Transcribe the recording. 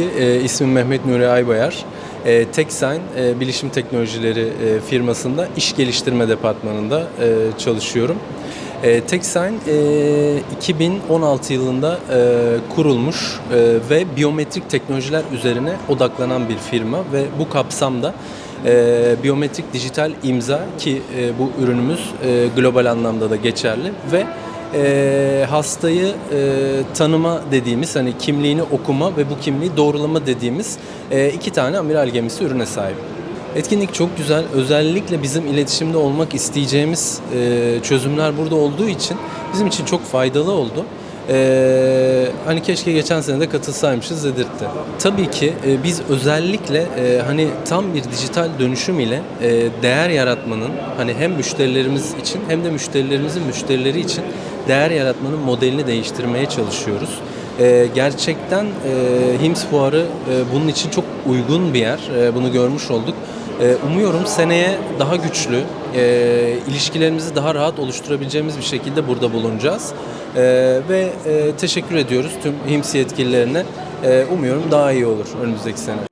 E, ismim Mehmet Nuri Aybayar. E, TechSign e, Bilişim Teknolojileri e, firmasında iş geliştirme departmanında e, çalışıyorum. E, TechSign e, 2016 yılında e, kurulmuş e, ve biyometrik teknolojiler üzerine odaklanan bir firma ve bu kapsamda e, biyometrik dijital imza ki e, bu ürünümüz e, global anlamda da geçerli ve e, hastayı e, tanıma dediğimiz hani kimliğini okuma ve bu kimliği doğrulama dediğimiz e, iki tane amiral gemisi ürüne sahip. Etkinlik çok güzel. Özellikle bizim iletişimde olmak isteyeceğimiz e, çözümler burada olduğu için bizim için çok faydalı oldu. Ee, hani keşke geçen sene de katılsaymışız dedirtti. Tabii ki e, biz özellikle e, hani tam bir dijital dönüşüm ile e, değer yaratmanın hani hem müşterilerimiz için hem de müşterilerimizin müşterileri için değer yaratmanın modelini değiştirmeye çalışıyoruz. E, gerçekten e, HIMSS fuarı e, bunun için çok uygun bir yer. E, bunu görmüş olduk. E, umuyorum seneye daha güçlü, e, ilişkilerimizi daha rahat oluşturabileceğimiz bir şekilde burada bulunacağız. E, ve e, teşekkür ediyoruz tüm HIMSS yetkililerine. E, umuyorum daha iyi olur önümüzdeki sene.